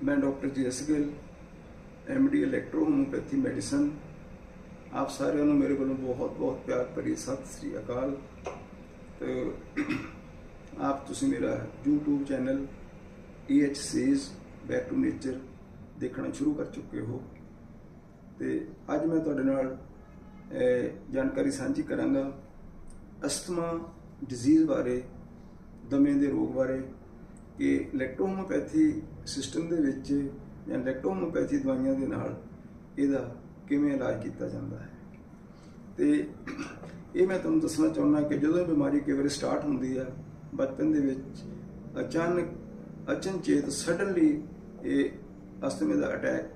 मैं doctor G S Gill MD electro homeopathy medicine ਆਪ ਸਾਰਿਆਂ ਨੂੰ ਮੇਰੇ ਵੱਲੋਂ ਬਹੁਤ ਬਹੁਤ ਪਿਆਰ ਭਰੀ ਸਤਿ ਸ੍ਰੀ ਅਕਾਲ ਤੇ ਆਪ ਤੁਸੀਂ ਮੇਰਾ YouTube channel EH cease back to nature ਦੇਖਣਾ ਸ਼ੁਰੂ ਕਰ ਚੁੱਕੇ ਹੋ ਤੇ ਅੱਜ ਮੈਂ ਤੁਹਾਡੇ ਨਾਲ ਅਹ, ਜਾਣਕਾਰੀ ਸਾਂਝੀ ਕਰਾਂਗਾ ਅਸਥਮਾ ਡਿਜ਼ੀਜ਼ ਬਾਰੇ ਦਮੇ ਦੇ ਰੋਗ ਬਾਰੇ ਕਿ ਇਲੈਕਟ੍ਰੋਹੋਮੋਪੈਥੀ ਸਿਸਟਮ ਦੇ ਵਿੱਚ ਜਾਂ ਇਲੈਕਟ੍ਰੋਹੋਮੋਪੈਥੀ ਦਵਾਈਆਂ ਦੇ ਨਾਲ ਇਹਦਾ ਕਿਵੇਂ ਇਲਾਜ ਕੀਤਾ ਜਾਂਦਾ ਹੈ। ਤੇ ਇਹ ਮੈਂ ਤੁਹਾਨੂੰ ਦੱਸਣਾ ਚਾਹੁੰਦਾ ਕਿ ਜਦੋਂ ਬਿਮਾਰੀ ਕਈ ਵਾਰੀ ਸਟਾਰਟ ਹੁੰਦੀ ਆ, ਬਚਪਨ ਦੇ ਵਿੱਚ ਅਚਾਨਕ ਅਚਨਚੇਤ ਸਡਨਲੀ ਇਹ ਅਸਥਮੇ ਦਾ ਅਟੈਕ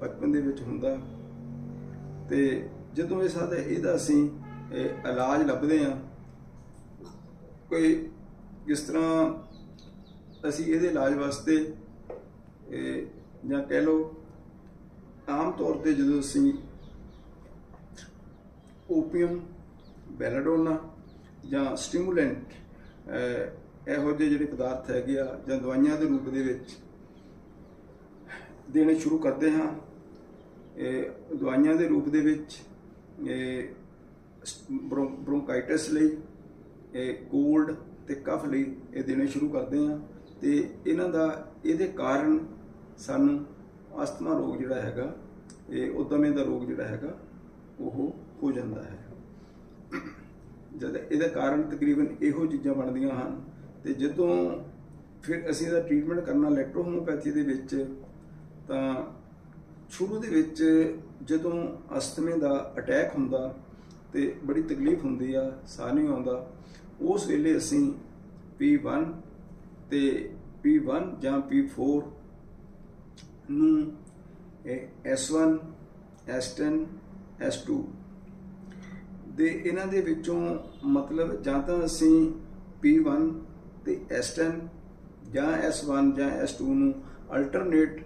ਬਚਪਨ ਦੇ ਵਿੱਚ ਹੁੰਦਾ। ਤੇ ਜਦੋਂ ਇਹ ਸਾਦਾ ਇਹਦਾ ਅਸੀਂ ਇਲਾਜ ਲੱਭਦੇ ਹਾਂ, ਕੋਈ ਜਿਸ ਤਰ੍ਹਾਂ ਅਸੀਂ ਇਹਦੇ ਇਲਾਜ ਵਾਸਤੇ ਇਹ ਜਾਂ ਕਹਿ ਲਓ, ਆਮ ਤੌਰ ਤੇ ਜਦੋਂ ਅਸੀਂ ਓਪੀਅਮ ਬੈਲਾਡੋਨਾ ਜਾਂ ਸਟਿਮੂਲੈਂਟ ਇਹੋ ਜਿਹੇ ਜਿਹੜੇ ਪਦਾਰਥ ਹੈਗੇ ਆ, ਜਾਂ ਦਵਾਈਆਂ ਦੇ ਰੂਪ ਦੇ ਵਿੱਚ ਦੇਣੇ ਸ਼ੁਰੂ ਕਰਦੇ ਹਾਂ ਇਹ ਦਵਾਈਆਂ ਦੇ ਰੂਪ ਦੇ ਵਿੱਚ ਇਹ ਬ੍ਰੋਂਕਾਈਟਿਸ ਲਈ ਇਹ ਕੋਲਡ ਤੇ ਕਫ ਲਈ ਇਹ ਦੇਣੇ ਸ਼ੁਰੂ ਕਰਦੇ ਹਾਂ। ਤੇ ਇਹਨਾਂ ਦਾ ਇਹਦੇ ਕਾਰਨ ਸਾਨੂੰ ਅਸਥਮਾ ਰੋਗ ਜਿਹੜਾ ਹੈਗਾ, ਇਹ ਉਦਮੇ ਦਾ ਰੋਗ ਜਿਹੜਾ ਹੈਗਾ, ਉਹ ਹੋ ਜਾਂਦਾ ਹੈ। ਜਦ ਇਹਦਾ ਕਾਰਨ ਤਕਰੀਬਨ ਇਹੋ ਚੀਜ਼ਾਂ ਬਣਦੀਆਂ ਹਨ ਤੇ ਜਦੋਂ ਫਿਰ ਅਸੀਂ ਇਹਦਾ ਟ੍ਰੀਟਮੈਂਟ ਕਰਨਾ ਇਲੈਕਟ੍ਰੋਹੋਮੋਪੈਥੀ ਦੇ ਵਿੱਚ, ਤਾਂ ਸ਼ੁਰੂ ਦੇ ਵਿੱਚ ਜਦੋਂ ਅਸਥਮੇ ਦਾ ਅਟੈਕ ਹੁੰਦਾ ਤੇ ਬੜੀ ਤਕਲੀਫ ਹੁੰਦੀ ਆ, ਸਾਹ ਨਹੀਂ ਆਉਂਦਾ, ਉਸ ਵੇਲੇ ਅਸੀਂ P1 ਤੇ P1 ਜਾਂ P4 ਨੂੰ ਇਹ S1 S10 S2 ਦੇ ਇਹਨਾਂ ਦੇ ਵਿੱਚੋਂ ਮਤਲਬ ਜਾਂ ਤਾਂ ਅਸੀਂ P1 ਤੇ S10 ਜਾਂ S1 ਜਾਂ S2 ਨੂੰ ਅਲਟਰਨੇਟ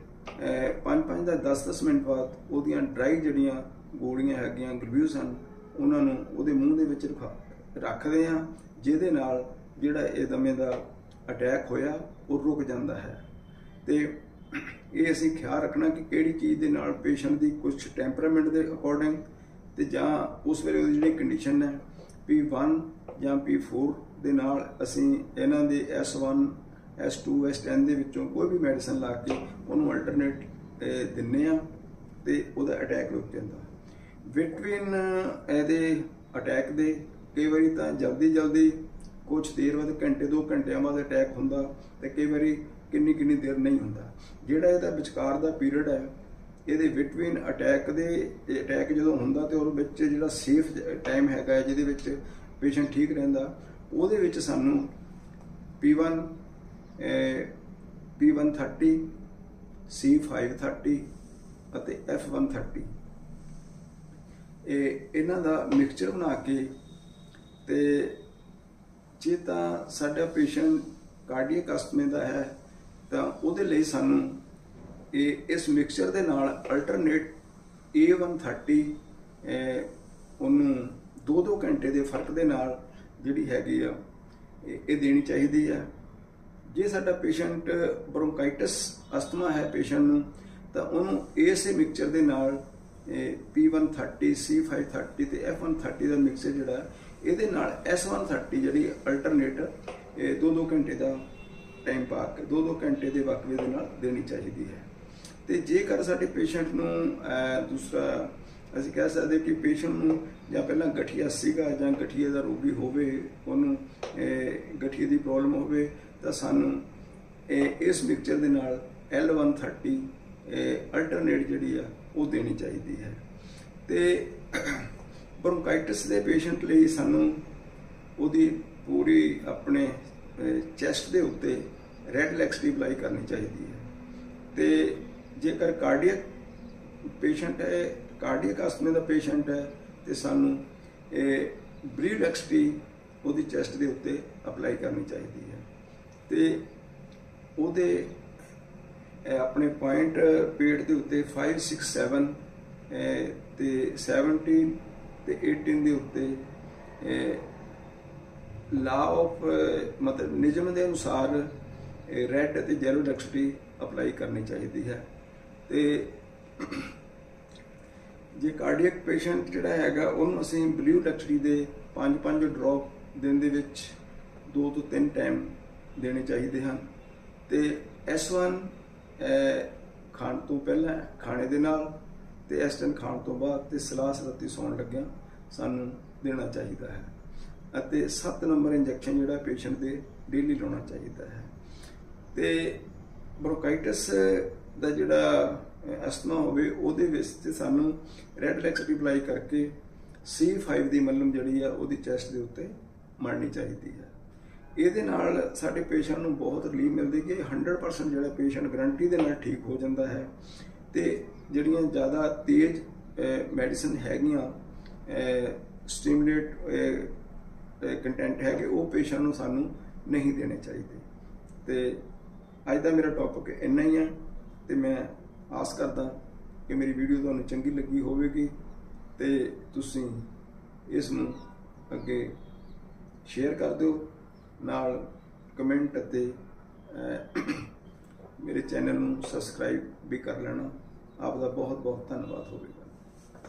5-5 ਦਾ 10-10 ਮਿੰਟ ਬਾਅਦ ਉਹਦੀਆਂ ਡਰਾਈ ਜਿਹੜੀਆਂ ਗੋਲੀਆਂ ਹੈਗੀਆਂ, ਗਲੂਕੋਜ਼ ਹਨ, ਉਹਨਾਂ ਨੂੰ ਉਹਦੇ ਮੂੰਹ ਦੇ ਵਿੱਚ ਰਖਾ- ਰੱਖਦੇ ਆ ਜਿਹਦੇ ਨਾਲ ਜਿਹੜਾ ਇਹ ਦਮੇ ਦਾ ਅਟੈਕ ਹੋਇਆ, ਉਹ ਰੁਕ ਜਾਂਦਾ ਹੈ। ਤੇ ਇਹ ਅਸੀਂ ਖਿਆਲ ਰੱਖਣਾ ਕਿ ਕਿਹੜੀ ਚੀਜ਼ ਦੇ ਨਾਲ ਪੇਸ਼ੈਂਟ ਦੀ ਕੁਝ ਟੈਂਪਰਾਮੈਂਟ ਦੇ ਅਕੋਰਡਿੰਗ ਤੇ ਜਾਂ ਉਸ ਵੇਲੇ ਉਹਦੀ ਜਿਹੜੀ ਕੰਡੀਸ਼ਨ ਹੈ P1 ਜਾਂ P4 ਦੇ ਨਾਲ ਅਸੀਂ ਇਹਨਾਂ ਦੇ S1 S2 S10 ਦੇ ਵਿੱਚੋਂ ਕੋਈ ਵੀ ਮੈਡੀਸਨ ਲਾ ਕੇ ਉਹਨੂੰ ਅਲਟਰਨੇਟ ਦਿੰਨੇ ਆ ਤੇ ਉਹਦਾ ਅਟੈਕ ਰੁਕ ਜਾਂਦਾ। ਬਿਟਵੀਨ ਇਹਦੇ ਅਟੈਕ ਦੇ ਕਈ ਵਾਰੀ ਤਾਂ ਜਲਦੀ ਜਲਦੀ ਕੁਝ ਦੇਰ ਬਾਅਦ ਘੰਟੇ ਦੋ ਘੰਟਿਆਂ ਬਾਅਦ ਅਟੈਕ ਹੁੰਦਾ ਤੇ ਕਈ ਵਾਰੀ ਕਿੰਨੀ ਕਿੰਨੀ ਦੇਰ ਨਹੀਂ ਹੁੰਦਾ। ਜਿਹੜਾ ਇਹਦਾ ਵਿਚਕਾਰ ਦਾ ਪੀਰੀਅਡ ਹੈ ਇਹਦੇ ਬਿਟਵੀਨ ਅਟੈਕ ਦੇ ਅਟੈਕ ਜਦੋਂ ਹੁੰਦਾ ਤੇ ਉਹਦੇ ਵਿੱਚ ਜਿਹੜਾ ਸੇਫ ਟਾਈਮ ਹੈਗਾ ਜਿਹਦੇ ਵਿੱਚ ਪੇਸ਼ੈਂਟ ਠੀਕ ਰਹਿੰਦਾ ਉਹਦੇ ਵਿੱਚ ਸਾਨੂੰ P1 ਅਹ, P130 C530 ਅਤੇ F130 ਇਹ ਇਹਨਾਂ ਦਾ ਮਿਕਸਚਰ ਬਣਾ ਕੇ ਤੇ ਜੇ ਤਾਂ ਸਾਡਾ ਪੇਸ਼ੈਂਟ ਕਾਰਡੀਅਕ ਅਸਥਮੇ ਦਾ ਹੈ ਤਾਂ ਉਹਦੇ ਲਈ ਸਾਨੂੰ ਇਹ ਇਸ ਮਿਕਸਚਰ ਦੇ ਨਾਲ ਅਲਟਰਨੇਟ A130 ਅਹ, ਉਹਨੂੰ 2-2 ਘੰਟੇ ਦੇ ਫ਼ਰਕ ਦੇ ਨਾਲ ਜਿਹੜੀ ਹੈਗੀ ਆ ਇਹ ਦੇਣੀ ਚਾਹੀਦੀ ਹੈ ਜੇ ਸਾਡਾ ਪੇਸ਼ੈਂਟ ਬ੍ਰੋਂਕਾਈਟਿਸ ਅਸਥਮਾ ਹੈ ਪੇਸ਼ੈਂਟ ਨੂੰ ਤਾਂ ਉਹਨੂੰ ਇਸੇ ਮਿਕਸਚਰ ਦੇ ਨਾਲ ਇਹ P130 C530 ਤੇ F130 ਦਾ ਮਿਕਸਚਰ ਜਿਹੜਾ ਇਹਦੇ ਨਾਲ S130 ਜਿਹੜੀ ਅਲਟਰਨੇਟ ਇਹ 2-2 ਘੰਟੇ ਦਾ ਟਾਈਮ ਪਾ ਕੇ 2-2 ਘੰਟੇ ਦੇ ਵਕਫੇ ਦੇ ਨਾਲ ਦੇਣੀ ਚਾਹੀਦੀ ਹੈ। ਤੇ ਜੇਕਰ ਸਾਡੇ ਪੇਸ਼ੈਂਟ ਨੂੰ ਦੂਸਰਾ ਅਸੀਂ ਕਹਿ ਸਕਦੇ ਕਿ ਪੇਸ਼ੈਂਟ ਨੂੰ ਜਾਂ ਪਹਿਲਾਂ ਗਠੀਆ ਸੀਗਾ ਜਾਂ ਗਠੀਏ ਦਾ ਰੋਗੀ ਹੋਵੇ, ਉਹਨੂੰ ਗਠੀਏ ਦੀ ਪ੍ਰੋਬਲਮ ਹੋਵੇ, ਤਾਂ ਸਾਨੂੰ ਇਹ, ਇਸ ਮਿਕਸਚਰ ਦੇ ਨਾਲ L130 ਅਲਟਰਨੇਟ ਜਿਹੜੀ ਆ, ਉਹ ਦੇਣੀ ਚਾਹੀਦੀ ਹੈ। ਤੇ ਬ੍ਰੋਂਕਾਈਟਿਸ ਦੇ ਪੇਸ਼ੈਂਟ ਲਈ ਸਾਨੂੰ ਉਹਦੀ ਪੂਰੀ ਆਪਣੇ ਚੈਸਟ ਦੇ ਉੱਤੇ ਰੈਡ ਲੈਕਸ ਦੀ ਅਪਲਾਈ ਕਰਨੀ ਚਾਹੀਦੀ ਹੈ। ਤੇ ਜੇਕਰ ਕਾਰਡੀਅਕ ਪੇਸ਼ੈਂਟ ਹੈ, ਕਾਰਡੀਅਕ ਅਸਥਮੇ ਦਾ ਪੇਸ਼ੈਂਟ ਹੈ, ਤੇ ਸਾਨੂੰ ਇਹ ਬਰੀਡ ਐਕਸਟੀ ਉਹਦੀ ਚੈਸਟ ਦੇ ਉੱਤੇ ਅਪਲਾਈ ਕਰਨੀ ਚਾਹੀਦੀ ਹੈ। ਤੇ ਉਹਦੇ ਆਪਣੇ ਪੁਆਇੰਟ ਪੇਟ ਦੇ ਉੱਤੇ 5 6 7 ਤੇ 17 ਤੇ 18 ਦੇ ਉੱਤੇ ਲਾ ਆਫ ਮਤਲਬ ਨਿਯਮ ਦੇ ਅਨੁਸਾਰ ਰੈੱਡ ਅਤੇ ਜੈਲੋ ਡੈਕਸਟੀ ਅਪਲਾਈ ਕਰਨੀ ਚਾਹੀਦੀ ਹੈ। ਤੇ ਜੇ ਕਾਰਡੀਅਕ ਪੇਸ਼ੈਂਟ ਜਿਹੜਾ ਹੈਗਾ ਉਹਨੂੰ ਅਸੀਂ ਬਲੂ ਡਕਟਰੀ ਦੇ 5-5 ਡ੍ਰੌਪ ਦਿਨ ਦੇ ਵਿੱਚ 2 ਤੋਂ 3 ਟਾਈਮ ਦੇਣੇ ਚਾਹੀਦੇ ਹਨ। ਤੇ S1 ਅਹ, ਖਾਣ ਤੋਂ ਪਹਿਲਾਂ ਖਾਣੇ ਦੇ ਨਾਲ ਤੇ ਐਸਟਨ ਖਾਣ ਤੋਂ ਬਾਅਦ ਤੇ ਸਲਾਹ ਰਾਤੀ ਸੌਣ ਲੱਗਿਆ ਸਾਨੂੰ ਦੇਣਾ ਚਾਹੀਦਾ ਹੈ ਅਤੇ 7 ਨੰਬਰ ਇੰਜੈਕਸ਼ਨ ਜਿਹੜਾ ਪੇਸ਼ੈਂਟ ਦੇ ਡੇਲੀ ਲਾਉਣਾ ਚਾਹੀਦਾ ਹੈ। ਤੇ ਬ੍ਰੋਂਕਾਈਟਿਸ ਦਾ ਜਿਹੜਾ ਅਸਥਮਾ ਹੋਵੇ ਉਹਦੇ ਵਿੱਚ ਤੇ ਸਾਨੂੰ ਰੈਡ ਲੈਕਸ ਅਪਲਾਈ ਕਰਕੇ C5 ਦੀ ਮੱਲਮ ਜਿਹੜੀ ਆ ਉਹਦੀ ਚੈਸਟ ਦੇ ਉੱਤੇ ਮੜਨੀ ਚਾਹੀਦੀ ਹੈ। ਇਹਦੇ ਨਾਲ ਸਾਡੇ ਪੇਸ਼ੈਂਟ ਨੂੰ ਬਹੁਤ ਰਿਲੀਫ ਮਿਲਦੀ ਕਿ 100% ਜਿਹੜਾ ਪੇਸ਼ੈਂਟ ਗਰੰਟੀ ਦੇ ਨਾਲ ਠੀਕ ਹੋ ਜਾਂਦਾ ਹੈ ਤੇ ਜਿਹੜੀਆਂ ਜ਼ਿਆਦਾ ਤੇਜ਼ ਮੈਡੀਸਨ ਹੈਗੀਆਂ ਸਟਿਮੂਲੇਟ ਕੰਟੈਂਟ ਹੈਗੇ, ਉਹ ਪੇਸ਼ੈਂਟ ਨੂੰ ਸਾਨੂੰ ਨਹੀਂ ਦੇਣੇ ਚਾਹੀਦੇ। ਤੇ ਅੱਜ ਦਾ ਮੇਰਾ ਟੌਪਿਕ ਇੰਨਾ ਹੀ ਹੈ ਤੇ ਮੈਂ ਆਸ ਕਰਦਾ ਕਿ ਮੇਰੀ ਵੀਡੀਓ ਤੁਹਾਨੂੰ ਚੰਗੀ ਲੱਗੀ ਹੋਵੇਗੀ ਤੇ ਤੁਸੀਂ ਇਸ ਨੂੰ ਅੱਗੇ ਸ਼ੇਅਰ ਕਰ ਦਿਓ, ਨਾਲ ਕਮੈਂਟ ਅਤੇ ਮੇਰੇ ਚੈਨਲ ਨੂੰ ਸਬਸਕ੍ਰਾਈਬ ਵੀ ਕਰ ਲੈਣਾ। ਆਪ ਦਾ ਬਹੁਤ ਬਹੁਤ ਧੰਨਵਾਦ ਹੋਵੇ।